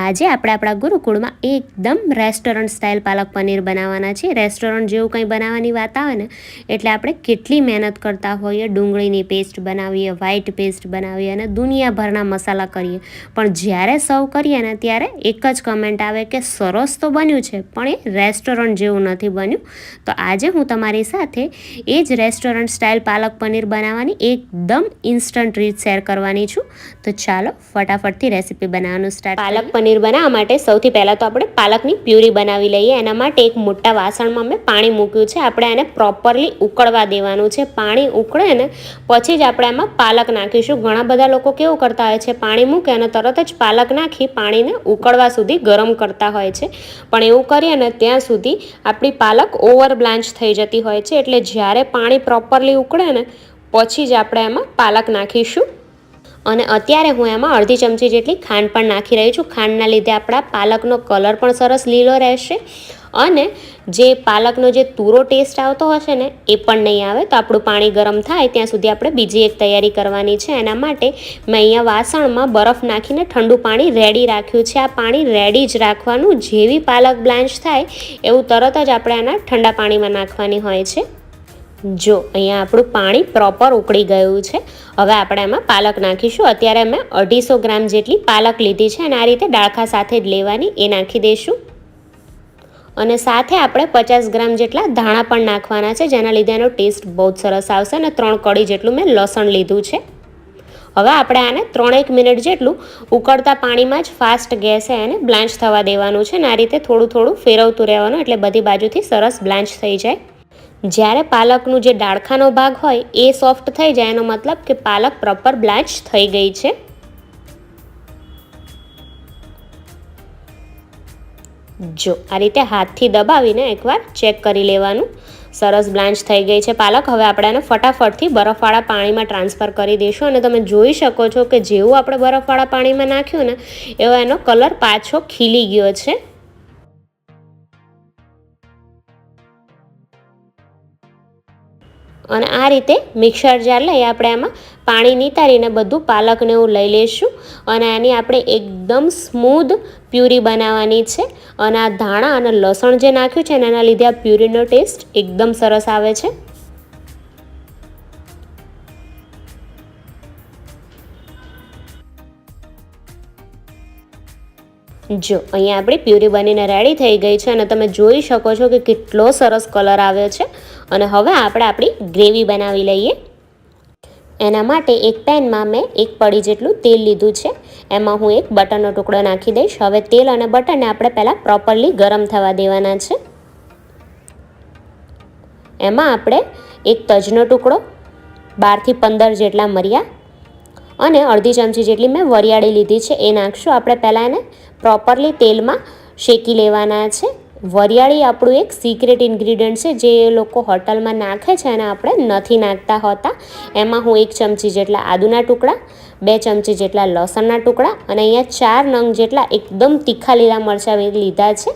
આજે આપણે આપણા ગુરુકુળમાં એકદમ રેસ્ટોરન્ટ સ્ટાઇલ પાલક પનીર બનાવવાના છે. રેસ્ટોરન્ટ જેવું કંઈ બનાવવાની વાત આવે ને, એટલે આપણે કેટલી મહેનત કરતા હોઈએ, ડુંગળીની પેસ્ટ બનાવીએ વ્હાઈટ પેસ્ટ બનાવીએ અને દુનિયાભરના મસાલા કરીએ. પણ જ્યારે સર્વ કરીએ ને, ત્યારે એક જ કમેન્ટ આવે કે સરસ તો બન્યું છે, પણ એ રેસ્ટોરન્ટ જેવું નથી બન્યું. તો આજે હું તમારી સાથે એ જ રેસ્ટોરન્ટ સ્ટાઇલ પાલક પનીર બનાવવાની એકદમ ઇન્સ્ટન્ટ રીત શેર કરવાની છું. તો ચાલો, ફટાફટથી રેસીપી બનાવવાનું સ્ટાર્ટ પાલક પનીર બનાવવા માટે સૌથી પહેલાં તો આપણે પાલકની પ્યુરી બનાવી લઈએ. એના માટે એક મોટા વાસણમાં મેં પાણી મૂક્યું છે. આપણે એને પ્રોપરલી ઉકળવા દેવાનું છે. પાણી ઉકળે ને પછી જ આપણે એમાં પાલક નાખીશું. ઘણા બધા લોકો કેવું કરતા હોય છે, પાણી મૂકે અને તરત જ પાલક નાખી પાણીને ઉકળવા સુધી ગરમ કરતા હોય છે. પણ એવું કરીએ ને ત્યાં સુધી આપણી પાલક ઓવર બ્લાન્ચ થઈ જતી હોય છે. એટલે જ્યારે પાણી પ્રોપરલી ઉકળે ને પછી જ આપણે એમાં પાલક નાખીશું. અને અત્યારે હું એમાં અડધી ચમચી જેટલી ખાંડ પણ નાખી રહી છું. ખાંડના લીધે આપણા પાલકનો કલર પણ સરસ લીલો રહેશે અને જે પાલકનો જે તુરો ટેસ્ટ આવતો હશે ને, એ પણ નહીં આવે. તો આપણું પાણી ગરમ થાય, ત્યાં સુધી આપણે બીજી એક તૈયારી કરવાની છે. એના માટે મેં અહીંયા વાસણમાં બરફ નાખીને ઠંડુ પાણી રેડી રાખ્યું છે. આ પાણી રેડી જ રાખવાનું. જેવી પાલક બ્લાન્ચ થાય, એવું તરત જ આપણે આના ઠંડા પાણીમાં નાખવાની હોય છે. જો, અહીંયા આપણું પાણી પ્રોપર ઉકળી ગયું છે. હવે આપણે એમાં પાલક નાખીશું. અત્યારે મેં અઢીસો ગ્રામ જેટલી પાલક લીધી છે અને આ રીતે ડાળખા સાથે જ લેવાની, એ નાખી દઈશું. અને સાથે આપણે પચાસ ગ્રામ જેટલા ધાણા પણ નાખવાના છે, જેના લીધે એનો ટેસ્ટ બહુ જ સરસ આવશે અને ત્રણ કળી જેટલું મેં લસણ લીધું છે. હવે આપણે આને ત્રણેક મિનિટ જેટલું ઉકળતા પાણીમાં જ ફાસ્ટ ગેસે એને બ્લાન્ચ થવા દેવાનું છે અને આ રીતે થોડું થોડું ફેરવતું રહેવાનું, એટલે બધી બાજુથી સરસ બ્લાન્ચ થઈ જાય. જ્યારે પાલકનું જે ડાળખાનો ભાગ હોય એ સોફ્ટ થઈ જાય, એનો મતલબ કે પાલક પ્રોપર બ્લાન્ચ થઈ ગઈ છે. જો, આ રીતે હાથથી દબાવીને એકવાર ચેક કરી લેવાનું. સરસ બ્લાન્ચ થઈ ગઈ છે પાલક. હવે આપણે એને ફટાફટથી બરફવાળા પાણીમાં ટ્રાન્સફર કરી દઈશું અને તમે જોઈ શકો છો કે જેવું આપણે બરફવાળા પાણીમાં નાખ્યું ને, એવો એનો કલર પાછો ખીલી ગયો છે. અને આ રીતે મિક્સર જાર લઈ આપણે આમાં પાણી નિતારીને બધું પાલકને એવું લઈ લઈશું અને આની આપણે એકદમ સ્મૂધ પ્યુરી બનાવવાની છે. અને આ ધાણા અને લસણ જે નાખ્યું છે એના લીધે આ પ્યુરીનો ટેસ્ટ એકદમ સરસ આવે છે. જો, અહીંયા આપણી પ્યુરી બનીને રેડી થઈ ગઈ છે અને તમે જોઈ શકો છો કે કેટલો સરસ કલર આવ્યો છે. અને હવે આપણે આપણી ગ્રેવી બનાવી લઈએ. એના માટે એક પેનમાં મેં એક પડી જેટલું તેલ લીધું છે. એમાં હું એક બટરનો ટુકડો નાખી દઈશ. હવે તેલ અને બટરને આપણે પહેલાં પ્રોપરલી ગરમ થવા દેવાના છે. એમાં આપણે એક તજનો ટુકડો, બારથી પંદર જેટલા મરિયા અને અડધી ચમચી જેટલી મેં વરિયાળી લીધી છે. એ નાખશું. આપણે પહેલાં એને પ્રોપરલી તેલમાં શેકી લેવાના છે. વરિયાળી આપણું એક સિક્રેટ ઇન્ગ્રીડિયન્ટ છે, જે લોકો હોટલમાં નાખે છે અને આપણે નથી નાખતા હોતા. એમાં હું એક ચમચી જેટલા આદુના ટુકડા, બે ચમચી જેટલા લસણના ટુકડા અને અહીંયા ચાર નંગ જેટલા એકદમ તીખા લીલા મરચાં લીધા છે.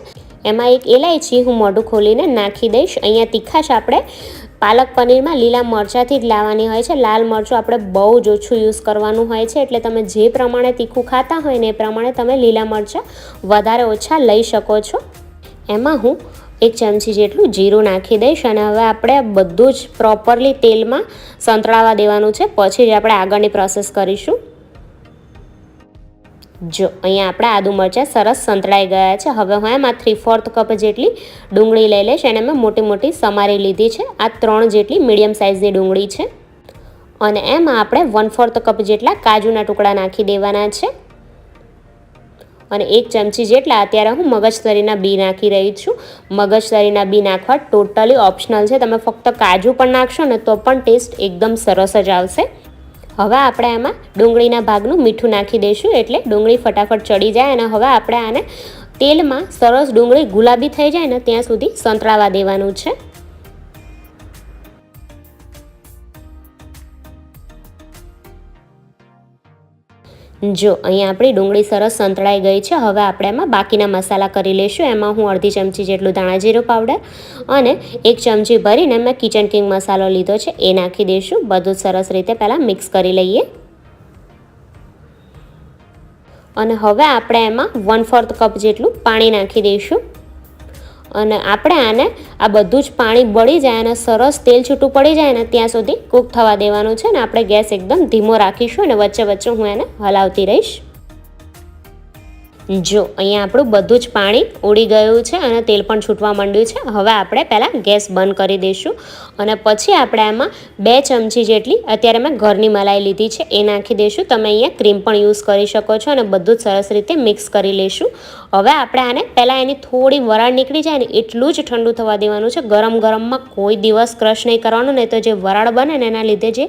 એમાં એક એલાયચી હું મોઢું ખોલીને નાખી દઈશ. અહીંયા તીખાશ આપણે પાલક પનીરમાં લીલા મરચાંથી જ લાવવાની હોય છે. લાલ મરચું આપણે બહુ જ ઓછું યુઝ કરવાનું હોય છે. એટલે તમે જે પ્રમાણે તીખું ખાતા હોય ને એ પ્રમાણે તમે લીલા મરચાં વધારે ઓછા લઈ શકો છો. એમાં હું એક ચમચી જેટલું જીરું નાખી દઈશ અને હવે આપણે બધું જ પ્રોપરલી તેલમાં સંતળાવા દેવાનું છે. પછી જ આપણે આગળની પ્રોસેસ કરીશું. જો, અહીંયા આપણા આદુ મરચાં સરસ સંતળાઈ ગયા છે. હવે હું એમાં થ્રી ફોર્થ કપ જેટલી ડુંગળી લઈ લઈશ. એને મેં મોટી મોટી સમારી લીધી છે. આ ત્રણ જેટલી મીડિયમ સાઇઝની ડુંગળી છે. અને એમાં આપણે વન ફોર્થ કપ જેટલા કાજુના ટુકડા નાખી દેવાના છે. અને એક ચમચી જેટલા અત્યારે હું મગજતરીના બી નાખી રહી છું. મગજતરીના બી નાખવા ટોટલી ઓપ્શનલ છે. તમે ફક્ત કાજુ પણ નાખશો ને તો પણ ટેસ્ટ એકદમ સરસ જ આવશે. હવે આપણે એમાં ડુંગળીના ભાગનું મીઠું નાખી દઈશું એટલે ડુંગળી ફટાફટ ચડી જાય અને હવે આપણે આને તેલમાં સરસ ડુંગળી ગુલાબી થઈ જાય ને ત્યાં સુધી સંતળાવા દેવાનું છે. જો અહીંયા આપણી ડુંગળી સરસ સંતળાઈ ગઈ છે, હવે આપણે એમાં બાકીના મસાલા કરી લઈશું એમાં હું અડધી ચમચી જેટલું ધાણા જીરું પાવડર અને એક ચમચી ભરીને મેં કિચન કિંગ મસાલો લીધો છે, એ નાખી દઈશું. બધું સરસ રીતે પહેલાં મિક્સ કરી લઈએ. અને હવે આપણે એમાં વન ફોર્થ કપ જેટલું પાણી નાખી દઈશું. અને આપણે આને આ બધું જ પાણી બળી જાય અને સરસ તેલ છૂટું પડી જાય ને ત્યાં સુધી કૂક થવા દેવાનું છે ને આપણે ગેસ એકદમ ધીમો રાખીશું અને વચ્ચે વચ્ચે હું એને હલાવતી રહીશ. જો, અહીંયા આપણું બધું જ પાણી ઉડી ગયું છે અને તેલ પણ છૂટવા માંડ્યું છે. હવે આપણે પહેલાં ગેસ બંધ કરી દઈશું અને પછી આપણે એમાં બે ચમચી જેટલી, અત્યારે મેં ઘરની મલાઈ લીધી છે, એ નાખી દઈશું. તમે અહીંયા ક્રીમ પણ યુઝ કરી શકો છો અને બધું જ સરસ રીતે મિક્સ કરી લઈશું. હવે આપણે આને પહેલાં એની થોડી વરાળ નીકળી જાય ને એટલું જ ઠંડુ થવા દેવાનું છે. ગરમ ગરમમાં કોઈ દિવસ ક્રશ નહીં કરવાનું, નહીં તો જે વરાળ બને ને એના લીધે જે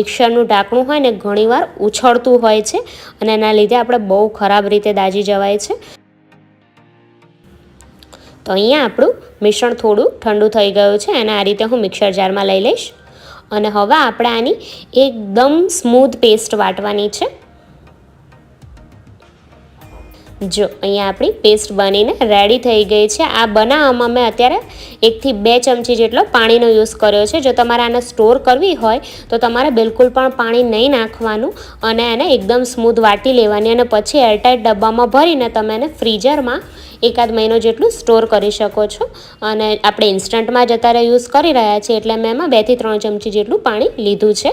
મિક્સરનું ઢાંકણું હોય ને ઘણીવાર ઉછળતું હોય છે અને એના લીધે આપણે બહુ ખરાબ રીતે દાજી જવાય છે. તો અહીંયા આપણું મિશ્રણ થોડું ઠંડુ થઈ ગયું છે અને આ રીતે હું મિક્સર જારમાં લઈ લઈશ. અને હવે આપણે આની એકદમ સ્મૂથ પેસ્ટ વાટવાની છે. જો અહીંયા આપણી પેસ્ટ બનીને રેડી થઈ ગઈ છે. આ બનાવવામાં મેં અત્યારે એકથી બે ચમચી જેટલો પાણીનો યુઝ કર્યો છે. જો તમારે આને સ્ટોર કરવી હોય, તો તમારે બિલકુલ પણ પાણી નહીં નાખવાનું અને એને એકદમ સ્મૂથ વાટી લેવાની અને પછી એરટાઇટ ડબ્બામાં ભરીને તમે એને ફ્રીઝરમાં એકાદ મહિનો જેટલું સ્ટોર કરી શકો છો. અને આપણે ઇન્સ્ટન્ટમાં જ અત્યારે યુઝ કરી રહ્યા છીએ, એટલે મેં એમાં બેથી ત્રણ ચમચી જેટલું પાણી લીધું છે.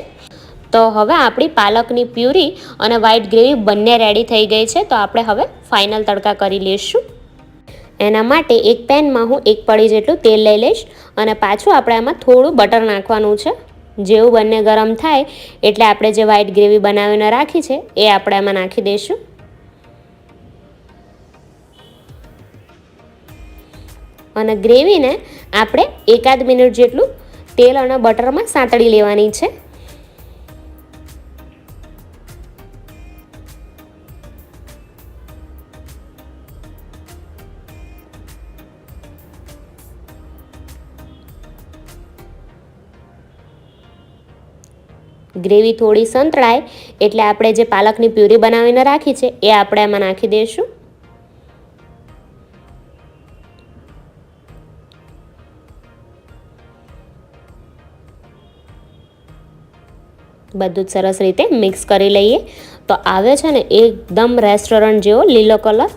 તો હવે આપણી પાલકની પ્યુરી અને વ્હાઈટ ગ્રેવી બંને રેડી થઈ ગઈ છે. તો આપણે હવે ફાઇનલ તડકા કરી લઈશું એના માટે એક પેનમાં હું એક પડી જેટલું તેલ લઈ લઈશ અને પાછું આપણે એમાં થોડું બટર નાખવાનું છે. જેવું બંને ગરમ થાય એટલે આપણે જે વ્હાઈટ ગ્રેવી બનાવીને રાખી છે એ આપણે એમાં નાખી દઈશું. અને ગ્રેવીને આપણે એકાદ મિનિટ જેટલું તેલ અને બટરમાં સાંતળી લેવાની છે. ગ્રેવી થોડી સંતળાય એટલે આપણે જે પાલકની પ્યુરી બનાવીને રાખી છે, એ આપણે એમાં નાખી દઈશું. બધું જ સરસ રીતે મિક્સ કરી લઈએ. તો આવે છે ને એકદમ રેસ્ટોરન્ટ જેવો લીલો કલર.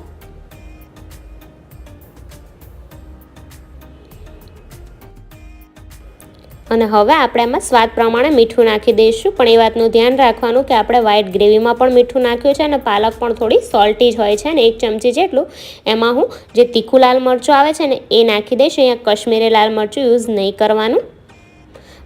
અને હવે આપણે એમાં સ્વાદ પ્રમાણે મીઠું નાખી દઈશું. પણ એ વાતનું ધ્યાન રાખવાનું કે આપણે વ્હાઈટ ગ્રેવીમાં પણ મીઠું નાખ્યું છે અને પાલક પણ થોડી સોલ્ટી જ હોય છે ને એક ચમચી જેટલું એમાં હું જે તીખું લાલ મરચું આવે છે ને એ નાખી દઈશ. અહીંયા કશ્મીરી લાલ મરચું યુઝ નહીં કરવાનું.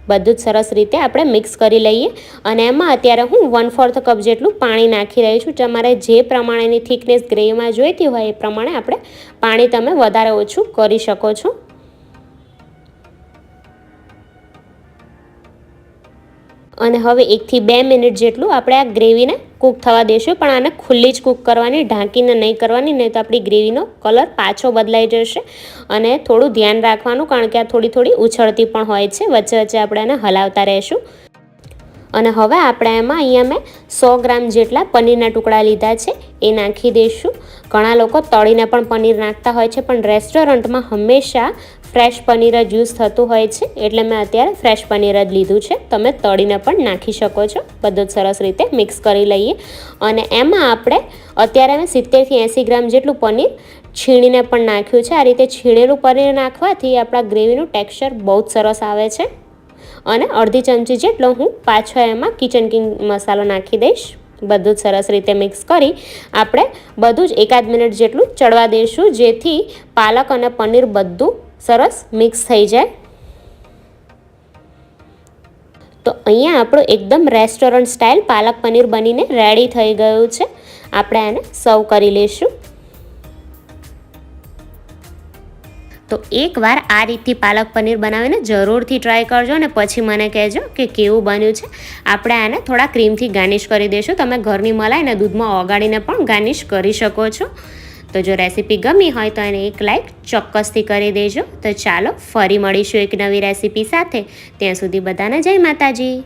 બધું જ સરસ રીતે આપણે મિક્સ કરી લઈએ. અને એમાં અત્યારે હું વન ફોર્થ કપ જેટલું પાણી નાખી રહી છું. તમારે જે પ્રમાણેની થિકનેસ ગ્રેવીમાં જોઈતી હોય એ પ્રમાણે આપણે પાણી તમે વધારે ઓછું કરી શકો છો. અને હવે એકથી બે મિનિટ જેટલું આપણે આ ગ્રેવીને કૂક થવા દઈશું પણ આને ખુલ્લી જ કૂક કરવાની, ઢાંકીને નહીં કરવાની, નહીં તો આપણી ગ્રેવીનો કલર પાછો બદલાઈ જશે. અને થોડું ધ્યાન રાખવાનું, કારણ કે આ થોડી થોડી ઉછળતી પણ હોય છે, વચ્ચે વચ્ચે આપણે એને હલાવતા રહીશું. અને હવે આપણે એમાં અહીંયા મેં સો ગ્રામ જેટલા પનીરના ટુકડા લીધા છે, એ નાખી દઈશું. ઘણા લોકો તળીને પણ પનીર નાખતા હોય છે, પણ રેસ્ટોરન્ટમાં હંમેશા ફ્રેશ પનીર જ યુઝ થતું હોય છે, એટલે મેં અત્યારે ફ્રેશ પનીર જ લીધું છે. તમે તળીને પણ નાખી શકો છો. બધું જ સરસ રીતે મિક્સ કરી લઈએ. અને એમાં આપણે અત્યારે મેં સિત્તેરથી એંસી ગ્રામ જેટલું પનીર છીણીને પણ નાખ્યું છે. આ રીતે છીણેલું પનીર નાખવાથી આપણા ગ્રેવીનું ટેક્સચર બહુ જ સરસ આવે છે. અને અડધી ચમચી જેટલો હું પાછો એમાં કિચન કિંગ મસાલો નાખી દઈશ. બધું જ સરસ રીતે મિક્સ કરી આપણે બધું જ એકાદ મિનિટ જેટલું ચડવા દઈશું, જેથી પાલક અને પનીર બધું સરસ મિક્સ થઈ જાય. તો અહીંયા આપણું એકદમ રેસ્ટોરન્ટ સ્ટાઇલ પાલક પનીર બનીને રેડી થઈ ગયું છે. આપણે આને સર્વ કરી લઈશું. તો એકવાર આ રીતથી પાલક પનીર બનાવીને જરૂરથી ટ્રાય કરજો અને પછી મને કહેજો કે કેવું બન્યું છે. આપણે આને થોડા ક્રીમથી ગાર્નિશ કરી દઈશું. તમે ઘરની મલાઈને દૂધમાં ઓગાળીને પણ ગાર્નિશ કરી શકો છો. તો જો રેસીપી ગમી હોય તો એને એક લાઇક ચોક્કસથી કરી દેજો. તો ચાલો ફરી મળીશું એક નવી રેસીપી સાથે. ત્યાં સુધી બધાને જય માતાજી.